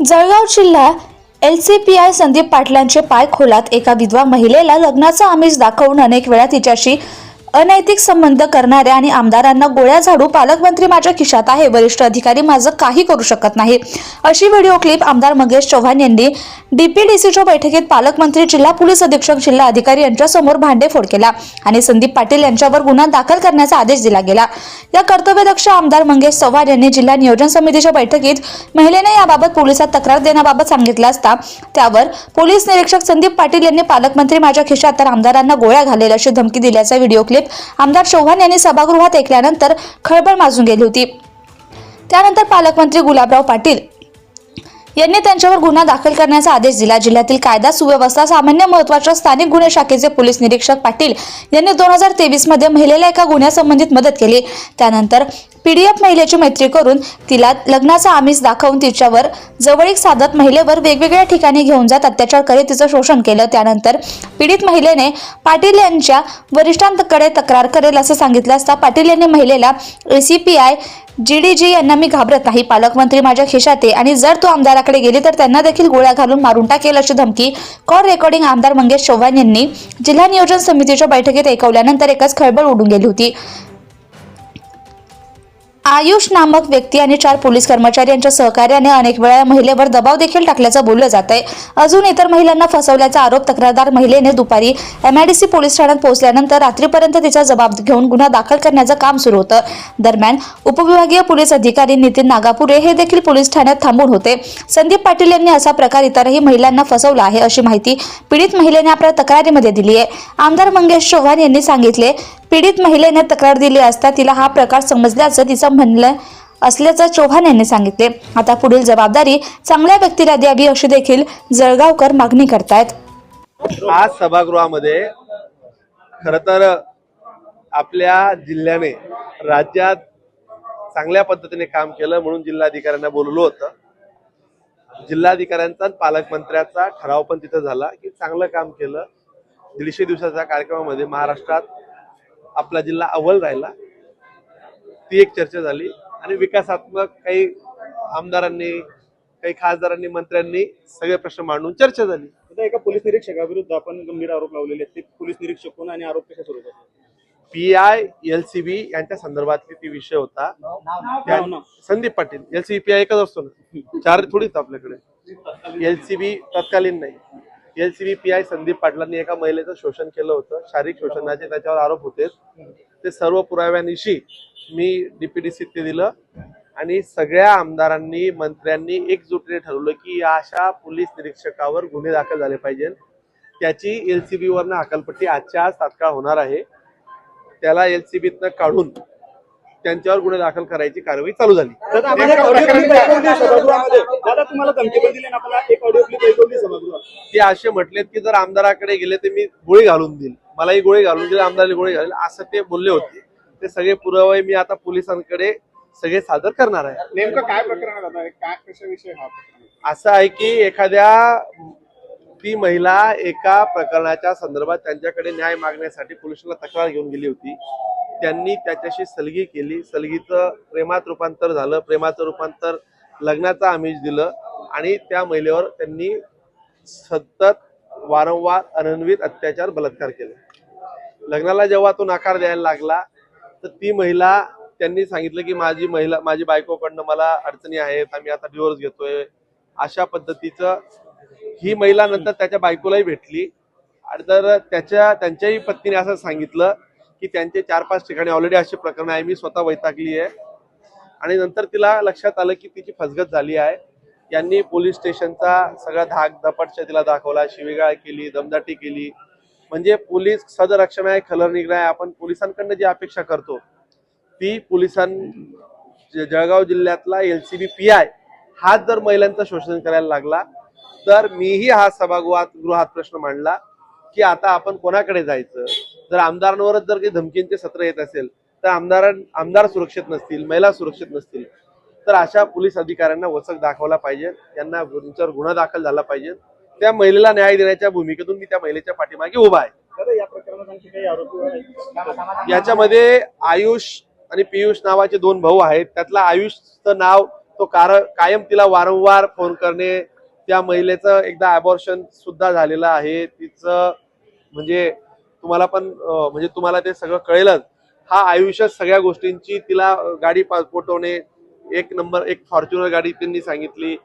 जळगाव जिल्हा L C P I Sandeep पाटलांचे पाय खोलात एका विधवा महिलेला लग्नाचा आमिष दाखवून अनेक वेळा तिच्याशी अनैतिक संबंध करणाऱ्या आणि आमदारांना गोळ्या झाडू पालकमंत्री माझ्या खिशात आहे. वरिष्ठ अधिकारी माझं काही करू शकत नाही. अशी व्हिडिओ क्लिप आमदार मंगेश चव्हाण यांनी डीपीडीसीच्या बैठकीत पालकमंत्री जिल्हा पोलीस अधीक्षक जिल्हा अधिकारी यांच्यासमोर भांडेफोड केला आणि संदीप पाटील यांच्यावर गुन्हा दाखल करण्याचा आदेश दिला गेला. या कर्तव्यदक्ष आमदार मंगेश चव्हाण यांनी जिल्हा नियोजन समितीच्या बैठकीत महिलेने याबाबत पोलिसात तक्रार देण्याबाबत सांगितलं असता त्यावर पोलीस निरीक्षक संदीप पाटील यांनी पालकमंत्री माझ्या खिशात तर आमदारांना गोळ्या घालेल अशी धमकी दिल्याचा व्हिडिओ क्लिप आमदार चव्हाण यांनी सभागृहात ऐकल्यानंतर खळबळ माजून गेली होती. त्यानंतर पालकमंत्री गुलाबराव पाटील यांनी त्यांच्यावर गुन्हा दाखल करण्याचा आदेश दिला. जिल्ह्यातील कायदा सुव्यवस्था सामान्य महत्त्वाच्या स्थानिक गुन्हे शाखेचे पोलीस निरीक्षक पाटील यांनी दोन हजार तेवीसमध्ये महिलेला एका गुन्ह्यासंबंधित मदत केली. त्यानंतर पीडीएफ महिलेची मैत्री करून तिला लग्नाचा आमिष दाखवून तिच्यावर जवळीक साधत महिलेवर वेगवेगळ्या ठिकाणी घेऊन जात अत्याचार करीत तिचं शोषण केलं. त्यानंतर पीडित महिलेने पाटील यांच्या वरिष्ठांकडे तक्रार करेल असं सांगितलं असता पाटील यांनी महिलेला एसीपीआय जी यांना मी घाबरत नाही पालकमंत्री माझ्या खिशात आहे आणि जर तू आमदाराकडे गेली तर त्यांना देखील गोळ्या घालून मारून टाकेल अशी धमकी कॉल रेकॉर्डिंग आमदार मंगेश चव्हाण यांनी जिल्हा नियोजन समितीच्या बैठकीत ऐकवल्यानंतर एकच खळबळ उडून गेली होती. आयुष नामक व्यक्ती आणि चार पोलीस कर्मचारी यांच्या सहकार्याने अनेक वेळा महिलेवर दबाव देखील टाकल्याचं बोललं जात आहे अजून इतर महिलांना फसवल्याचा आरोप तक्रारदार महिलेने दुपारी एमआयडीसी पोलीस ठाण्यात पोहोचल्यानंतर रात्रीपर्यंत तिचा जबाब घेऊन गुन्हा दाखल करण्याचं काम सुरू होतं. दरम्यान उपविभागीय पोलीस अधिकारी नितीन नागापुरे हे देखील पोलीस ठाण्यात थांबून होते. संदीप पाटील यांनी असा प्रकार इतरही महिलांना फसवला आहे अशी माहिती पीडित महिलेने आपल्या तक्रारीमध्ये दिली आहे आमदार मंगेश चव्हाण यांनी सांगितले पीडित महिलेने तक्रार दिली असता तिला हा प्रकार समजल्याचं तिचं म्हणलं असल्याचं चौहान यांनी सांगितले. आता पुढील जबाबदारी चांगल्या व्यक्तीला द्यावी अशी देखील जळगावकर मागणी करतायत. आज सभागृहामध्ये खर तर आपल्या जिल्ह्याने राज्यात चांगल्या पद्धतीने काम केलं म्हणून जिल्हाधिकाऱ्यांना बोलवलं होतं. जिल्हाधिकाऱ्यांचा पालकमंत्र्याचा ठराव पण तिथं झाला की चांगलं काम केलं. दीडशे दिवसाच्या कार्यक्रमामध्ये महाराष्ट्रात आपला जिल्हा अव्वल राहिला. ती एक चर्चा झाली. आणि विकासात्मक काही आमदारांनी काही खासदारांनी मंत्र्यांनी सगळे प्रश्न मांडून चर्चा झाली. आता एका पोलीस निरीक्षकाविरुद्ध आपण गंभीर आरोप लावलेले आहेत. ते पोलीस निरीक्षक कोण आणि आरोप कशा स्वरूपात P I L C B यांच्या संदर्भातली ती विषय होता. त्या-. Sandeep Patil L C P I एकच असतो ना. चार थोडीच आपल्याकडे. एल सी बी तत्कालीन नाही. L C B P I Sandeep पाटलांनी एका महिलेचं शोषण केलं होतं. शारीरिक शोषणाचे त्याच्यावर आरोप होते. ते सर्व पुराव्यानिशी मी डीपीडीसी ते दिलं. आणि सगळ्या आमदारांनी मंत्र्यांनी एकजुटीने ठरवलं की या अशा पोलीस निरीक्षकावर गुन्हे दाखल झाले पाहिजे. त्याची एल सी बी वरनं हकालपट्टी आजच्या आज तात्काळ होणार आहे. त्याला एलसीबीतनं काढून त्यांच्यावर गुन्हे दाखल करायची कारवाई चालू झाली. ते असे म्हटलेत की जर आमदाराकडे गेले तर मी गोळी घालून देईल. मलाही गोळी घालून दिली आमदाराला गोळी घालेल असं ते बोलले होते. ते सगळे पुरावे मी आता पोलिसांकडे सगळे सादर करणार आहे. नेमकं काय प्रकरण असं आहे की एखाद्या ती महिला एका प्रकरणाच्या संदर्भात त्यांच्याकडे न्याय मागण्यासाठी पोलिसांना तक्रार घेऊन गेली होती. त्यांनी त्याच्याशी सलगी केली. सलगीचं प्रेमात रूपांतर झालं. प्रेमाचं रूपांतर लग्नाचं आमिष दिलं आणि त्या महिलेवर त्यांनी सतत वारंवार अनन्वित अत्याचार बलात्कार केले. लग्नाला जेव्हा तो नकार द्यायला लागला तर ती महिला त्यांनी सांगितलं की माझी महिला माझी बायकोकडनं मला अडचणी आहेत आम्ही आता डिवोर्स घेतोय. अशा पद्धतीचं ही महिला नंतर त्याच्या बायकोलाही भेटली. आणि तर त्याच्या त्यांच्याही पत्नीने असं सांगितलं की त्यांचे चार पाच ठिकाणी ऑलरेडी अशी प्रकरणं आहे. मी स्वतः वैतागली आहे. आणि नंतर तिला लक्षात आलं की तिची फसगत झाली आहे. यांनी पोलीस स्टेशनचा सगळा धाक दपटशा तिला दाखवला. शिवेगाळ केली दमदाटी केली. म्हणजे पोलीस सदरक्षण आहे खलरनिग्रह आहे. आपण पोलिसांकडनं जी अपेक्षा करतो ती पोलिसां जळगाव जिल्ह्यातला L C B P I हाच जर महिलांचं शोषण करायला लागला तर मीही हा सभागृहात गृहात प्रश्न मांडला की आता आपण कोणाकडे जायचं? जर आमदारांवरच जर काही धमकींचे सत्र येत असेल तर आमदार आमदार सुरक्षित नसतील महिला सुरक्षित नसतील तर अशा पोलीस अधिकाऱ्यांना वचक दाखवला पाहिजे. त्यांना त्यांच्यावर गुन्हा दाखल झाला पाहिजे. त्या महिलेला न्याय देण्याच्या भूमिकेतून मी त्या महिलेच्या पाठीमागे उभा आहे. दादा या प्रकरणात आणखी काही आरोपी आहेत. याच्यामध्ये आयुष आणि पियुष नावाचे दोन भाऊ आहेत. त्यातला आयुषचं नाव तो कार कायम तिला वारंवार फोन करणे त्या महिलेचं एकदा अबॉर्शन सुद्धा झालेलं आहे. तिचं म्हणजे तुम्हाला पण म्हणजे तुम्हाला ते सगळं कळेलच. हा आयुष्यात सगळ्या गोष्टींची तिला गाडी पोटवणे एक नंबर एक फॉर्च्युनर गाडी त्यांनी सांगितली.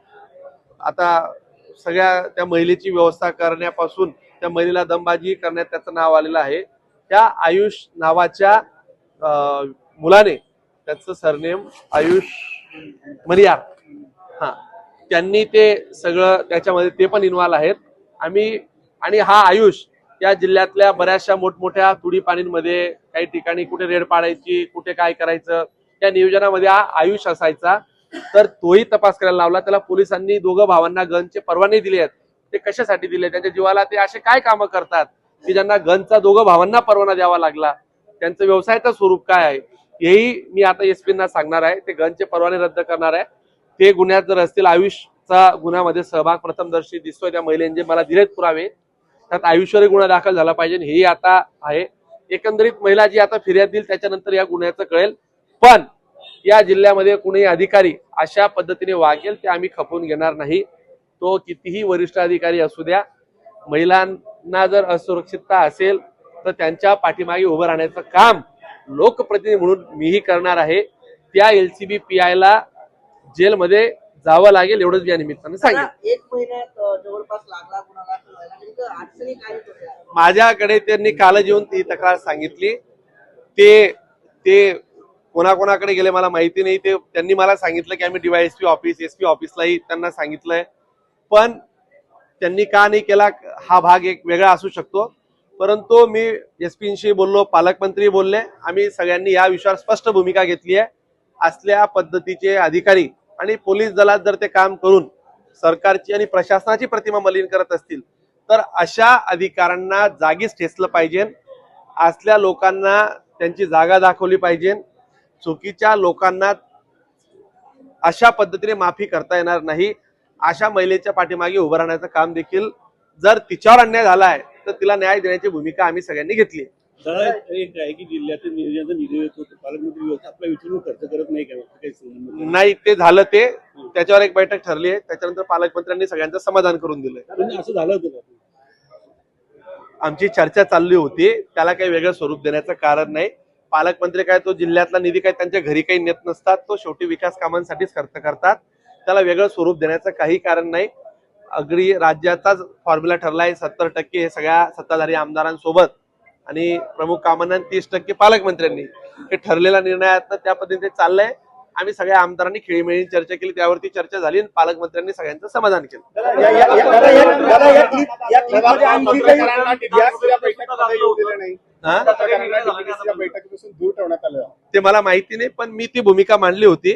आता सगळ्या त्या महिलेची व्यवस्था करण्यापासून त्या महिलेला दमबाजी करण्यात त्याचं नाव आलेलं आहे. त्या आयुष नावाच्या मुलाने त्याचं सरनेम आयुष मरिया हा. त्यांनी ते सगळं त्याच्यामध्ये ते पण इन्व्हॉल्व आहेत. आम्ही आणि हा आयुष या जिल्ह्यातल्या बऱ्याचशा मोठमोठ्या तुडी पाणींमध्ये काही ठिकाणी कुठे रेड पाडायची कुठे काय करायचं त्या नियोजनामध्ये हा आयुष असायचा. तर तोही तपास करायला लावला. त्याला पोलिसांनी दोघं भावांना गनचे परवाने दिले आहेत. ते कशासाठी दिले? त्यांच्या जीवाला ते असे काय कामं करतात? की ज्यांना गनचा दोघं भावांना परवाना द्यावा लागला? त्यांचं व्यवसायाचं स्वरूप काय आहे? हेही मी आता एस सांगणार आहे. ते गनचे परवाने रद्द करणार आहे. ते गुन्ह्यात जर असतील आयुषचा गुन्ह्यामध्ये सहभाग प्रथमदर्शी दिसतोय त्या महिलेने मला दिलेत पुरावे त्यात आयुष्यही गुन्हा दाखल झाला पाहिजे हे आता आहे. एकंदरीत महिला जी आता फिर्याद देईल त्याच्यानंतर या गुन्ह्याचं कळेल. पण या जिल्ह्यामध्ये कुणीही अधिकारी अशा पद्धतीने वागेल ते आम्ही खपवून घेणार नाही. तो कितीही वरिष्ठ अधिकारी असू द्या महिलांना जर असुरक्षितता असेल तर त्यांच्या पाठीमागे उभं राहण्याचं काम लोकप्रतिनिधी म्हणून मीही करणार आहे. त्या एल सी बी पी आयला जेलमध्ये जावं लागेल एवढंच या निमित्तानं सांगेल एक महिन्यात जवळपास लागला कुणाला कळवायला नेमकं अडचणी काय येत होत्या? माझ्याकडे त्यांनी काल येऊन ती तक्रार सांगितली. ते ते कोणाकोणाकडे गेले मला माहिती नाही. ते त्यांनी मला सांगितलं की आम्ही डीवायएसपी ऑफिस एस पी ऑफिसलाही त्यांना सांगितलंय. पण त्यांनी का नाही केला हा भाग एक वेगळा असू शकतो. परंतु मी एस पीशी बोललो पालकमंत्री बोलले. आम्ही सगळ्यांनी या विषयावर स्पष्ट भूमिका घेतली आहे. असल्या पद्धतीचे अधिकारी आणि पोलीस दलात जर ते काम करून सरकारची आणि प्रशासनाची प्रतिमा मलिन करत असतील तर अशा अधिकाऱ्यांना जागीच ठेचलं पाहिजे. असल्या लोकांना त्यांची जागा दाखवली पाहिजे. चुकीच्या लोकांना अशा पद्धतीने माफी करता येणार नाही. अशा महिलेच्या पाठीमागे उभं राहण्याचं काम देखील जर तिच्यावर अन्याय झाला आहे तर तिला न्याय देण्याची भूमिका आम्ही सगळ्यांनी घेतली आहे. दादा एक आहे की जिल्ह्यातील नियोजनाचा होतो पालकमंत्री आपला विचारून खर्च करत नाही काही नाही. ते झालं ते. त्याच्यावर एक बैठक ठरली आहे. त्याच्यानंतर पालकमंत्र्यांनी सगळ्यांचं समाधान करून दिलंय. असं झालं होतं आमची चर्चा चालली होती. त्याला काही वेगळं स्वरूप देण्याचं कारण नाही. पालकमंत्री काय तो जिल्ह्यातला निधी काय त्यांच्या घरी काही नेत नसतात. तो शेवटी विकास कामांसाठीच खर्च करतात. त्याला वेगळं स्वरूप देण्याचं काही कारण नाही. अगदी राज्याचाच फॉर्म्युला ठरलाय सत्तर टक्के हे सगळ्या सत्ताधारी आमदारांसोबत. आणि प्रमुख कामांना तीस टक्के पालकमंत्र्यांनी. हे ठरलेला निर्णयात त्या पद्धतीने चाललंय. आम्ही सगळ्या आमदारांनी खेळीमेळी चर्चा केली. त्यावरती चर्चा झाली आणि पालकमंत्र्यांनी सगळ्यांचं समाधान केलं. हा? ते मला माहिती नाही पण मी ती भूमिका मांडली होती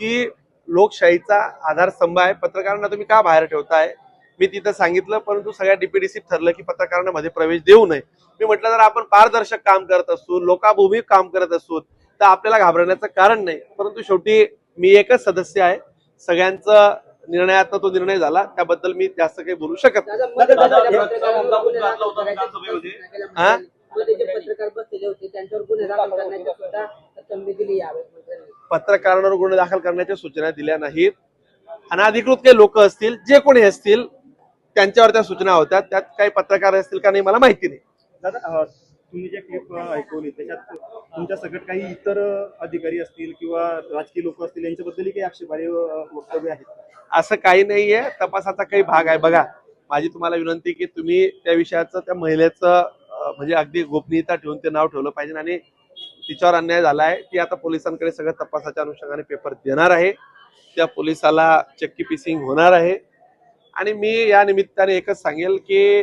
की लोकशाहीचा आधारस्तंभ आहे. पत्रकारांना तुम्ही का बाहेर ठेवताय? मी तिथं सांगितलं परंतु सगळ्या डीपीडीसीत ठरलं की पत्रकारांना मध्ये प्रवेश देऊ नये. मी म्हटलं जर आपण पारदर्शक काम करत असू लोकाभूमी काम करत असू तर आपल्याला घाबरण्याचं कारण नाही. परंतु शेवटी मी एकच सदस्य आहे. सगळ्यांचं निर्णयात तो निर्णय झाला. त्याबद्दल मी जास्त काही बोलू शकत नाही. पत्रकारांवर गुन्हे दाखल करण्याच्या सूचना दिल्या नाहीत. अनाधिकृत काही लोक असतील जे कोणी असतील त्यांच्यावर त्या सूचना होत्या. त्यात काही पत्रकार असतील का नाही मला माहिती नाही. दादा तुम्ही जे क्लिप ऐकवली त्याच्यात तुमच्या सगळं काही इतर अधिकारी असतील किंवा राजकीय लोक असतील यांच्याबद्दलही काही आक्षेपार्ह वक्तव्य आहेत? असं काही नाहीये. तपासाचा काही भाग आहे. बघा माझी तुम्हाला विनंती की तुम्ही त्या विषयाचं त्या महिलेचं म्हणजे अगदी गोपनीयता ठेवून ते नाव ठेवलं पाहिजे आणि तिच्यावर अन्याय झाला आहे ती आता पोलिसांकडे सगळं तपासाच्या अनुषंगाने पेपर देणार आहे. त्या पोलिसाला चक्की पिसिंग होणार आहे. आणि मी या निमित्ताने एकच सांगेल की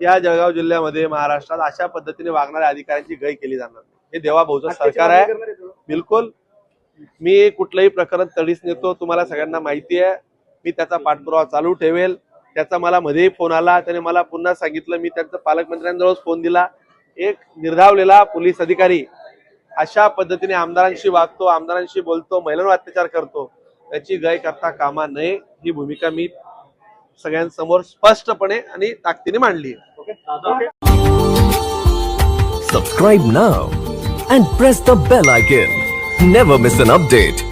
या जळगाव जिल्ह्यामध्ये महाराष्ट्रात अशा पद्धतीने वागणाऱ्या अधिकाऱ्यांची गय केली जाणार. हे देवाभाऊचं सरकार आहे? बिलकुल. मी कुठलंही प्रकरण तडीस नेतो तुम्हाला सगळ्यांना माहिती आहे. मी त्याचा पाठपुरावा चालू ठेवेल. त्याचा मला मध्येही फोन आला. त्याने मला पुन्हा सांगितलं. मी त्यांचा पालकमंत्र्यांजवळ फोन दिला. एक निर्धावलेला पोलीस अधिकारी अशा पद्धतीने आमदारांशी वागतो आमदारांशी बोलतो महिलांवर अत्याचार करतो. याची गय करता कामा नये. ही भूमिका मी सगळ्यांसमोर स्पष्टपणे आणि ताकदीने मांडली सबस्क्राईब ना and press the bell icon never miss an update